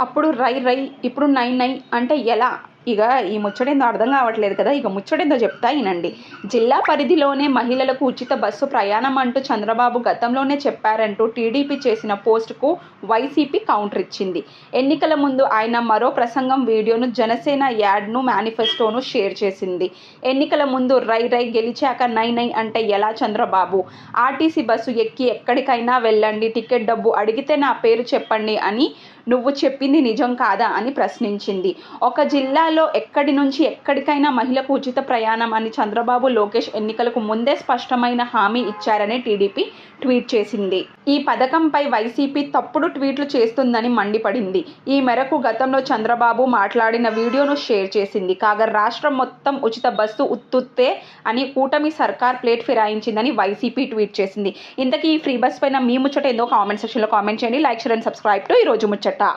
అప్పుడు రై రై ఇప్పుడు నై నై అంటే ఎలా? ఇక ఈ ముచ్చటేందో అర్థం కావట్లేదు కదా ఇక ముచ్చటేందో చెప్తా వినండి జిల్లా పరిధిలోనే మహిళలకు ఉచిత బస్సు ప్రయాణం అంటూ చంద్రబాబు గతంలోనే చెప్పారంటూ టీడీపీ చేసిన పోస్టుకు వైసీపీ కౌంటర్ ఇచ్చింది ఎన్నికల ముందు ఆయన మరో ప్రసంగం వీడియోను జనసేన యాడ్ను మేనిఫెస్టోను షేర్ చేసింది. ఎన్నికల ముందు రై రై గెలిచాక నై నై అంటే ఎలా చంద్రబాబు? ఆర్టీసీ బస్సు ఎక్కి ఎక్కడికైనా వెళ్ళండి టికెట్ డబ్బు అడిగితే నా పేరు చెప్పండి అని నువ్వు చెప్పింది నిజం కాదా అని ప్రశ్నించింది. ఒక జిల్లా జిల్లాలో ఎక్కడి నుంచి ఎక్కడికైనా మహిళకు ఉచిత ప్రయాణం అని చంద్రబాబు లోకేష్ ఎన్నికలకు ముందే స్పష్టమైన హామీ ఇచ్చారని టీడీపీ ట్వీట్ చేసింది. ఈ పథకంపై వైసీపీ తప్పుడు ట్వీట్లు చేస్తుందని మండిపడింది. ఈ మేరకు గతంలో చంద్రబాబు మాట్లాడిన వీడియోను షేర్ చేసింది. కాగా రాష్ట్రం మొత్తం ఉచిత బస్సు ఉత్తుత్తే అని కూటమి సర్కార్ ప్లేట్ ఫిరాయించిందని వైసీపీ ట్వీట్ చేసింది. ఇంతకీ ఈ ఫ్రీ బస్ పైన మీ ముచ్చట ఏందో కామెంట్ సెక్షన్లో కామెంట్ చేయండి. Like share and subscribe to ఈ రోజు ముచ్చట.